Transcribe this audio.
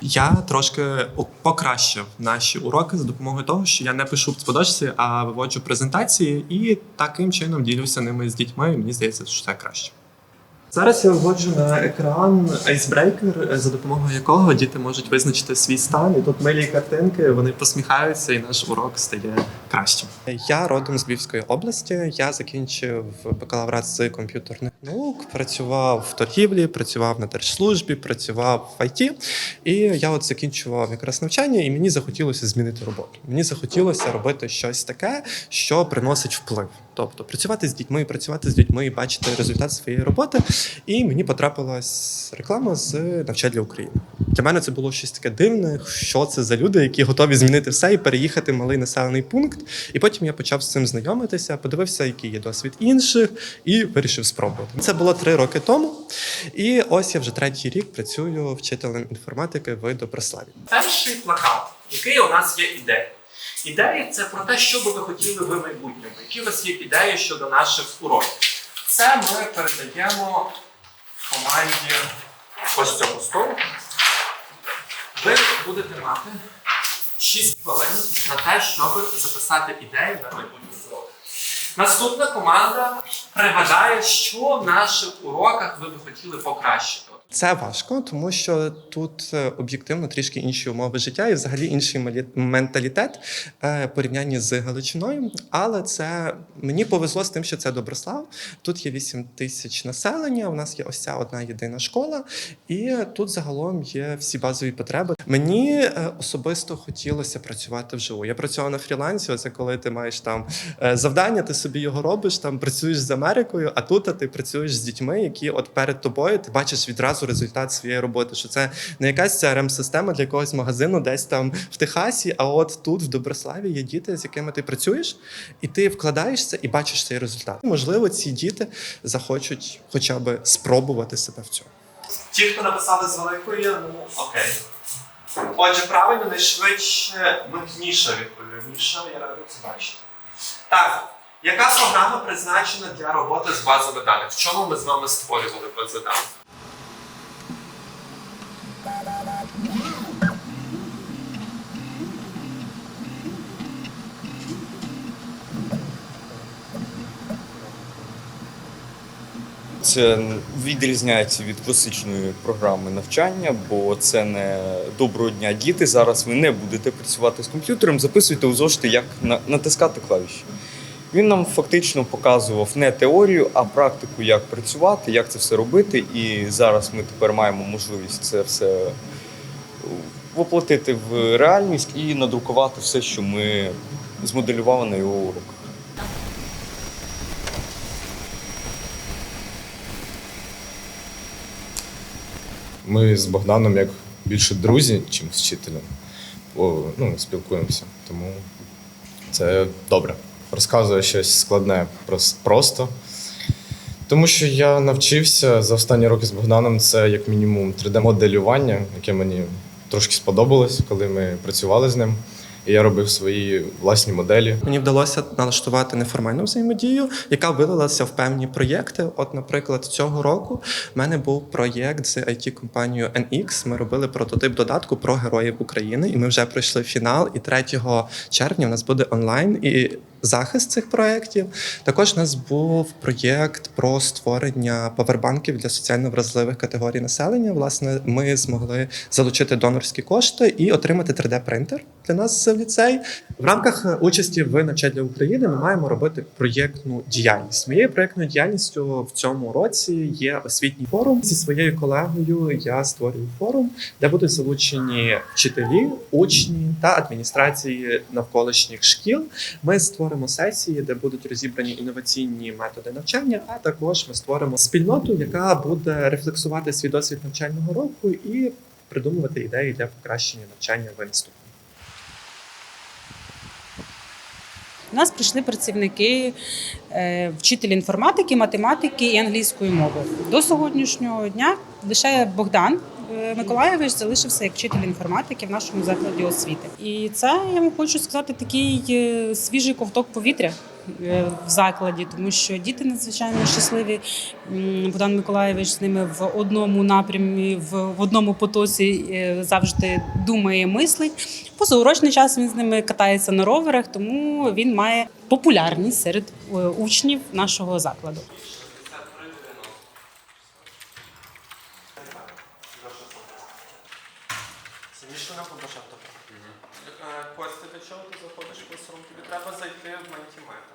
Я трошки покращив наші уроки за допомогою того, що я не пишу в сподочці, а виводжу презентації і таким чином ділюся ними з дітьми. Мені здається, що це краще. Зараз я виводжу на екран айсбрейкер, за допомогою якого діти можуть визначити свій стан. І тут милі картинки, вони посміхаються, і наш урок стає кращим. Я родом з Львівської області. Я закінчив бакалаврат з комп'ютерних наук, працював в торгівлі, працював на держслужбі, працював в ІТ. І я от закінчував якраз навчання, і мені захотілося змінити роботу. Мені захотілося робити щось таке, що приносить вплив. Тобто працювати з дітьми, працювати з людьми, бачити результат своєї роботи. І мені потрапилась реклама з навчання для України. Для мене це було щось таке дивне, що це за люди, які готові змінити все і переїхати в малий населений пункт. І потім я почав з цим знайомитися, подивився, який є досвід інших, і вирішив спробувати. Це було три роки тому. І ось я вже третій рік працюю вчителем інформатики в Доброславі. Перший плакат, який у нас є ідея. Ідеї це про те, що би ви хотіли ви в майбутньому, які у вас є ідеї щодо наших уроків. Це ми передаємо команді ось цього столу. Ви будете мати 6 хвилин на те, щоб записати ідеї на майбутній урок. Наступна команда пригадає, що в наших уроках ви би хотіли покращити. Це важко, тому що тут е, об'єктивно трішки інші умови життя і взагалі інший менталітет е, порівнянні з Галичиною. Але це мені повезло з тим, що це Доброслав. Тут є 8 тисяч населення. У нас є ось ця одна єдина школа, і тут загалом є всі базові потреби. Мені е, особисто хотілося працювати вживу. Я працював на фрілансі. Це коли ти маєш там завдання, ти собі його робиш, там працюєш з Америкою, а тут ти працюєш з дітьми, які от перед тобою ти бачиш відразу результат своєї роботи. Що це не якась crm система для якогось магазину, десь там в Техасі, а от тут, в Доброславі, є діти, з якими ти працюєш, і ти вкладаєшся і бачиш цей результат. Можливо, ці діти захочуть хоча б спробувати себе в цьому. Ті, хто написали з великої, ну окей. Отже, правильно, найшвидше, митніше відповідніше, я радий це бачити. Так, яка програма призначена для роботи з базами даних? В чому ми з вами створювали бази даних? Це відрізняється від класичної програми навчання, бо це не доброго дня діти. Зараз ви не будете працювати з комп'ютером, записуйте у зошити, як натискати клавіші. Він нам фактично показував не теорію, а практику, як працювати, як це все робити. І зараз ми тепер маємо можливість це все воплотити в реальність і надрукувати все, що ми змоделювали на його уроках. Ми з Богданом як більше друзі, чим з вчителем. Ну, спілкуємося. Тому це добре. Розказує щось складне просто. Тому що я навчився за останні роки з Богданом це як мінімум 3D-моделювання, яке мені трошки сподобалось, коли ми працювали з ним. І я робив свої власні моделі. Мені вдалося налаштувати неформальну взаємодію, яка вилилася в певні проєкти. От, наприклад, цього року в мене був проєкт з it компанією NX. Ми робили прототип додатку про героїв України, і ми вже пройшли фінал. І 3 червня у нас буде онлайн і захист цих проєктів. Також у нас був проєкт про створення павербанків для соціально вразливих категорій населення. Власне, ми змогли залучити донорські кошти і отримати 3D-принтер для нас в ліцей. В рамках е, участі в навчанні для України ми маємо робити проєктну діяльність. Моєю проєктною діяльністю в цьому році є освітній форум. Зі своєю колегою я створюю форум, де будуть залучені вчителі, учні та адміністрації навколишніх шкіл. Ми створимо сесії, де будуть розібрані інноваційні методи навчання. А також ми створимо спільноту, яка буде рефлексувати свій досвід навчального року і придумувати ідеї для покращення навчання в наступному. У нас прийшли працівники, е, вчителі інформатики, математики і англійської мови. До сьогоднішнього дня лише Богдан е, Миколаєвич залишився як вчитель інформатики в нашому закладі освіти. І це я вам хочу сказати такий е, свіжий ковток повітря. е, в закладі, тому що діти надзвичайно щасливі. Богдан Миколаєвич з ними в одному напрямі, в, одному потоці завжди думає, мислить. Позаурочний час він з ними катається на роверах, тому він має популярність серед учнів нашого закладу. Чого ти заходиш в класрум? Тобі треба зайти в мультиметр.